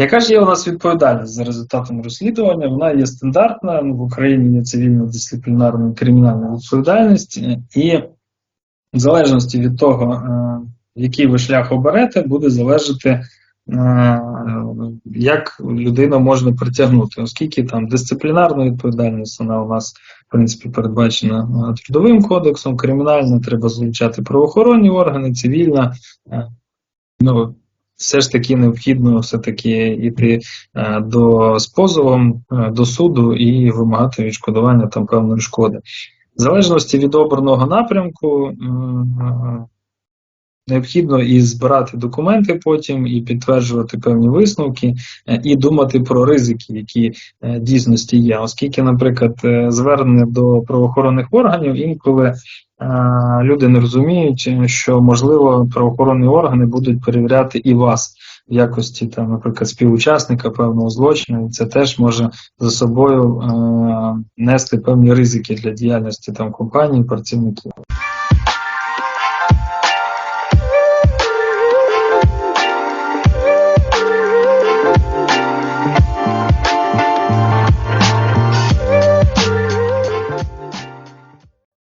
Яка ж є у нас відповідальність за результатом розслідування? Вона є стандартна. Ну, в Україні є цивільна дисциплінарна кримінальна відповідальність, і в залежності від того, е, який ви шлях оберете, буде залежати, е, як людину можна притягнути, оскільки там дисциплінарна відповідальність вона у нас в принципі передбачена е, трудовим кодексом, кримінальна треба залучати правоохоронні органи, цивільна. Ну, все ж таки необхідно все-таки йти е, до з позовом е, до суду і вимагати відшкодування там певної шкоди. В залежності від обраного напрямку е, необхідно і збирати документи потім, і підтверджувати певні висновки, е, і думати про ризики, які е, дійсності є. Оскільки, наприклад, е, звернення до правоохоронних органів інколи люди не розуміють, що можливо правоохоронні органи будуть перевіряти і вас. В якості там, наприклад, співучасника певного злочину, і це теж може за собою нести певні ризики для діяльності там компанії, працівників.